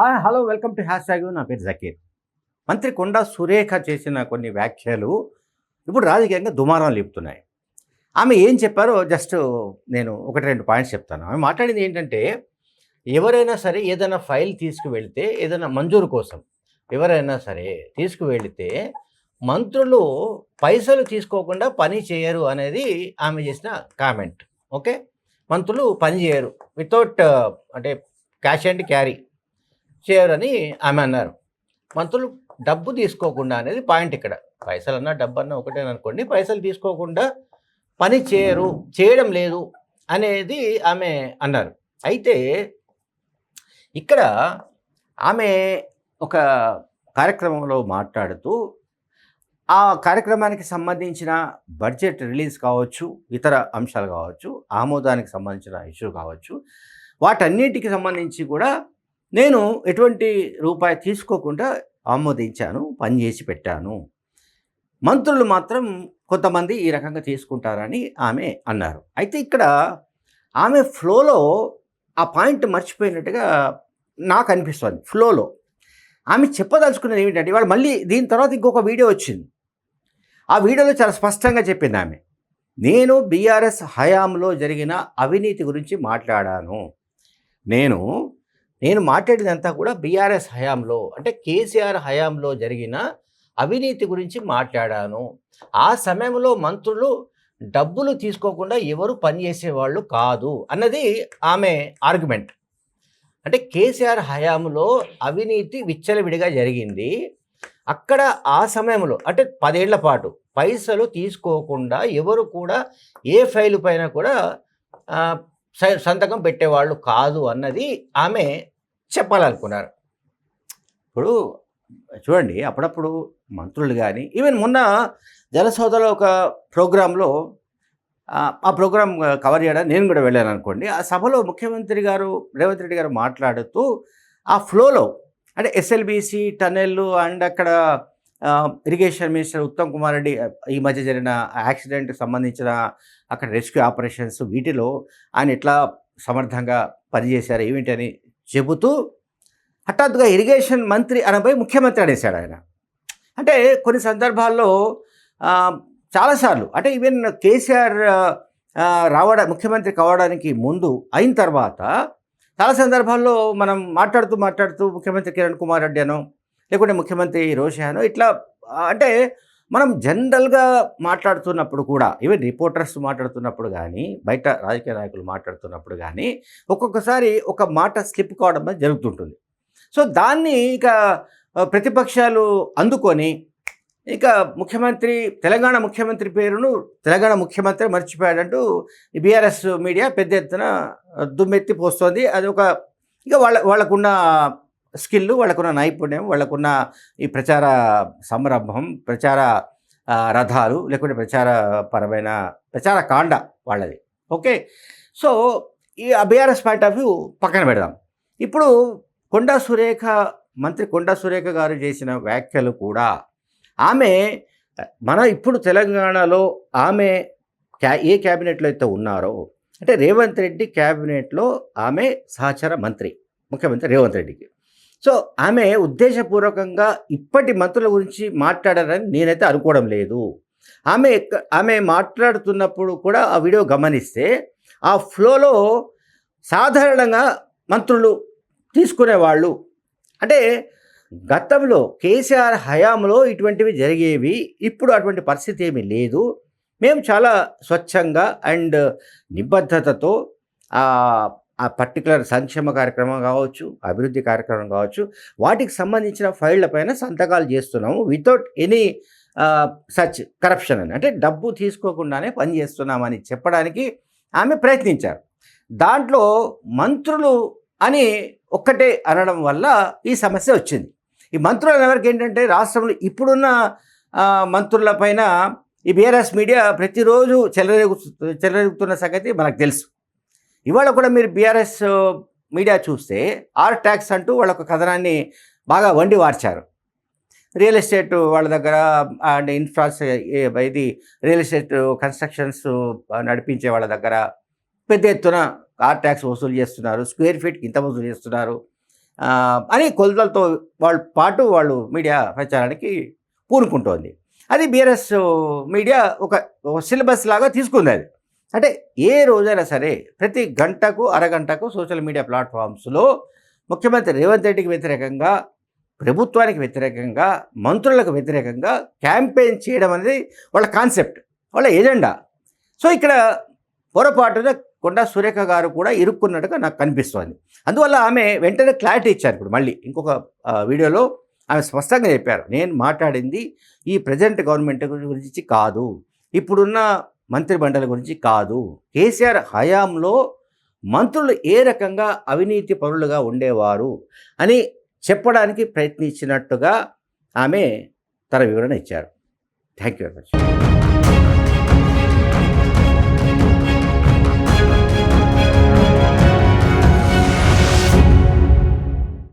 Hi hello welcome to hash tag నా పేరు జకీర్. మంత్రి కొండా సురేఖ చేసిన కొన్ని వ్యాఖ్యలు ఇప్పుడు రాజకీయంగా దుమారం లేపుతున్నాయి. ఆమె ఏం చెప్పారో జస్ట్ నేను ఒకటి రెండు పాయింట్స్ చెప్తాను. ఆమె మాట్లాడింది ఏంటంటే ఎవరైనా సరే ఏదైనా ఫైల్ తీసుకువెళితే ఏదైనా మంజూరు కోసం ఎవరైనా సరే తీసుకువెళితే మంత్రులు పైసలు తీసుకోకుండా పని చేయరు అనేది ఆమె చేసిన కామెంట్ ఓకే మంత్రులు పని చేయరు. వితౌట్ అంటే క్యాష్ అండ్ క్యారీ చేయరని ఆమె అన్నారు. మంత్రులు డబ్బు తీసుకోకుండా అనేది పాయింట్ ఇక్కడ. పైసలు అన్నా డబ్బు అన్నా ఒకటే అనుకోండి పైసలు తీసుకోకుండా పని చేయరు చేయడం లేదు అనేది ఆమె అన్నారు. అయితే ఇక్కడ ఆమె ఒక కార్యక్రమంలో మాట్లాడుతూ ఆ కార్యక్రమానికి సంబంధించిన బడ్జెట్ రిలీజ్ కావచ్చు ఇతర అంశాలు కావచ్చు ఆమోదానికి సంబంధించిన ఇష్యూ కావచ్చు వాటన్నిటికి సంబంధించి కూడా నేను ఎటువంటి రూపాయి తీసుకోకుండా ఆమోదించాను పనిచేసి పెట్టాను. మంత్రులు మాత్రం కొంతమంది ఈ రకంగా తీసుకుంటారని ఆమె అన్నారు. అయితే ఇక్కడ ఆమె ఫ్లోలో ఆ పాయింట్ మర్చిపోయినట్టుగా నాకు అనిపిస్తుంది. ఫ్లోలో ఆమె చెప్పదలుచుకున్నది ఏమిటంటే వాళ్ళు మళ్ళీ దీని తర్వాత ఇంకొక వీడియో వచ్చింది. ఆ వీడియోలో చాలా స్పష్టంగా చెప్పింది ఆమె. నేను బీఆర్ఎస్ హయాంలో జరిగిన అవినీతి గురించి మాట్లాడాను. నేను నేను మాట్లాడినంతా కూడా బీఆర్ఎస్ హయాంలో అంటే కేసీఆర్ హయాంలో జరిగిన అవినీతి గురించి మాట్లాడాను. ఆ సమయంలో మంత్రులు డబ్బులు తీసుకోకుండా ఎవరు పనిచేసేవాళ్ళు కాదు అన్నది ఆమె ఆర్గ్యుమెంట్ అంటే కేసీఆర్ హయాంలో అవినీతి విచ్చలవిడిగా జరిగింది. అక్కడ ఆ సమయంలో అంటే పదేళ్ళ పాటు పైసలు తీసుకోకుండా ఎవరు కూడా ఏ ఫైలు పైన కూడా సంతకం పెట్టేవాళ్ళు కాదు అన్నది ఆమె చెప్పాలనుకున్నారు. ఇప్పుడు చూడండి అప్పుడప్పుడు మంత్రులు కానీ ఈవెన్ మొన్న జలసోదలో ఒక ప్రోగ్రాంలో ఆ, ప్రోగ్రాం కవర్ చేయడానికి నేను కూడా వెళ్ళాను అనుకోండి ఆ సభలో ముఖ్యమంత్రి గారు రేవంత్ రెడ్డి గారు మాట్లాడుతూ ఆ ఫ్లోలో అంటే ఎస్ఎల్బిసి టనెల్ అండ్ అక్కడ ఇరిగేషన్ మినిస్టర్ ఉత్తమ్ కుమార్ రెడ్డి ఈ మధ్య జరిగిన యాక్సిడెంట్కి సంబంధించిన అక్కడ రెస్క్యూ ఆపరేషన్స్ వీటిలో ఆయన ఎట్లా సమర్థంగా పనిచేశారు ఏమిటని చెబుతూ హఠాత్తుగా ఇరిగేషన్ మంత్రి అనబోయి ముఖ్యమంత్రి అనేసాడు ఆయన. అంటే కొన్ని సందర్భాల్లో చాలాసార్లు అంటే ఈవెన్ కేసీఆర్ రావడం రావడా ముఖ్యమంత్రి కావడానికి ముందు అయిన తర్వాత చాలా సందర్భాల్లో మనం మాట్లాడుతూ మాట్లాడుతూ ముఖ్యమంత్రి కిరణ్ కుమార్ రెడ్డి అనో లేకుంటే ముఖ్యమంత్రి రోషి ఇట్లా అంటే మనం జనరల్గా మాట్లాడుతున్నప్పుడు కూడా ఈవెన్ రిపోర్టర్స్ మాట్లాడుతున్నప్పుడు కానీ బయట రాజకీయ నాయకులు మాట్లాడుతున్నప్పుడు కానీ ఒక్కొక్కసారి ఒక మాట స్లిప్ కావడం అనేది జరుగుతుంటుంది. సో దాన్ని ఇక ప్రతిపక్షాలు అందుకొని ఇక ముఖ్యమంత్రి తెలంగాణ ముఖ్యమంత్రి పేరును తెలంగాణ ముఖ్యమంత్రి మర్చిపోయాడంటూ బీఆర్ఎస్ మీడియా పెద్ద ఎత్తున దుమ్మెత్తి పోస్తోంది. అది ఒక ఇక వాళ్ళ వాళ్ళకున్న స్కిల్ వాళ్ళకున్న నైపుణ్యం వాళ్ళకున్న ఈ ప్రచార సంరంభం ప్రచార రథాలు లేకుంటే ప్రచార పరమైన ప్రచార కాండ వాళ్ళది. ఓకే? సో ఈ బీఆర్ఎస్ పాయింట్ ఆఫ్ వ్యూ పక్కన పెడదాం. ఇప్పుడు కొండా సురేఖ మంత్రి కొండా సురేఖ గారు చేసిన వ్యాఖ్యలు కూడా ఆమె మన ఇప్పుడు తెలంగాణలో ఆమె క్యా ఏ క్యాబినెట్లో అయితే ఉన్నారో అంటే రేవంత్ రెడ్డి క్యాబినెట్లో ఆమె సహచర మంత్రి ముఖ్యమంత్రి రేవంత్ రెడ్డికి. సో ఆమె ఉద్దేశపూర్వకంగా ఇప్పటి మంత్రుల గురించి మాట్లాడారని నేనైతే అనుకోవడం లేదు. ఆమె ఎక్క- ఆమె మాట్లాడుతున్నప్పుడు కూడా ఆ వీడియో గమనిస్తే ఆ ఫ్లోలో సాధారణంగా మంత్రులు తీసుకునేవాళ్ళు. అంటే గతంలో కేసీఆర్ హయాంలో ఇటువంటివి జరిగేవి ఇప్పుడు అటువంటి పరిస్థితి ఏమీ లేదు. మేము చాలా స్వచ్ఛంగా అండ్ నిబద్ధతతో ఆ పర్టికులర్ సంక్షేమ కార్యక్రమం కావచ్చు అభివృద్ధి కార్యక్రమం కావచ్చు వాటికి సంబంధించిన ఫైళ్ళ పైన సంతకాలు చేస్తున్నాము వితౌట్ ఎనీ సచ్ కరప్షన్ అని. అంటే డబ్బు తీసుకోకుండానే పని చేస్తున్నామని చెప్పడానికి ఆమె ప్రయత్నించారు. దాంట్లో మంత్రులు అని ఒక్కటే అనడం వల్ల ఈ సమస్య వచ్చింది. ఈ మంత్రులు ఎవరికి ఏంటంటే రాష్ట్రంలో ఇప్పుడున్న మంత్రులపైన మంత్రుల పైన ఈ బీఆర్ఎస్ మీడియా ప్రతిరోజు చెలరేగు చెలరేగుతున్న సంగతి మనకు తెలుసు. ఇవాళ కూడా మీరు బీఆర్ఎస్ uh, మీడియా చూస్తే ఆర్ ట్యాక్స్ అంటూ వాళ్ళ ఒక కథనాన్ని బాగా వండి వార్చారు. రియల్ ఎస్టేట్ వాళ్ళ దగ్గర అండ్ ఇన్ఫ్రాస్ట్రక్చర్ ఇది రియల్ ఎస్టేట్ కన్స్ట్రక్షన్స్ నడిపించే వాళ్ళ దగ్గర పెద్ద ఎత్తున ఆర్ ట్యాక్స్ వసూలు చేస్తున్నారు స్క్వేర్ ఫీట్కి ఇంత వసూలు చేస్తున్నారు. అని కొలతలతో వాళ్ళ పాటు వాళ్ళు మీడియా ప్రచారానికి పూనుకుంటోంది. అది బీఆర్ఎస్ uh, మీడియా ఒక ఒక సిలబస్ లాగా తీసుకుంది అది. అంటే ఏ రోజైనా సరే ప్రతి గంటకు అరగంటకు సోషల్ మీడియా ప్లాట్ఫామ్స్లో ముఖ్యమంత్రి రేవంత్ రెడ్డికి వ్యతిరేకంగా ప్రభుత్వానికి వ్యతిరేకంగా మంత్రులకు వ్యతిరేకంగా క్యాంపెయిన్ చేయడం అనేది వాళ్ళ కాన్సెప్ట్ వాళ్ళ ఎజెండా. సో ఇక్కడ పొరపాటున కొండా సురేఖ గారు కూడా ఇరుక్కున్నట్టుగా నాకు కనిపిస్తోంది. అందువల్ల ఆమె వెంటనే క్లారిటీ ఇచ్చారు ఇప్పుడు మళ్ళీ. ఇంకొక వీడియోలో ఆమె స్పష్టంగా చెప్పారు. నేను మాట్లాడింది ఈ ప్రజెంట్ గవర్నమెంట్ గురించి కాదు. ఇప్పుడున్న మంత్రి మండలి గురించి కాదు. కేసీఆర్ హయాంలో మంత్రులు ఏ రకంగా అవినీతి పరులుగా ఉండేవారు అని చెప్పడానికి ప్రయత్నించినట్టుగా ఆమె తన వివరణ ఇచ్చారు. Thank you very much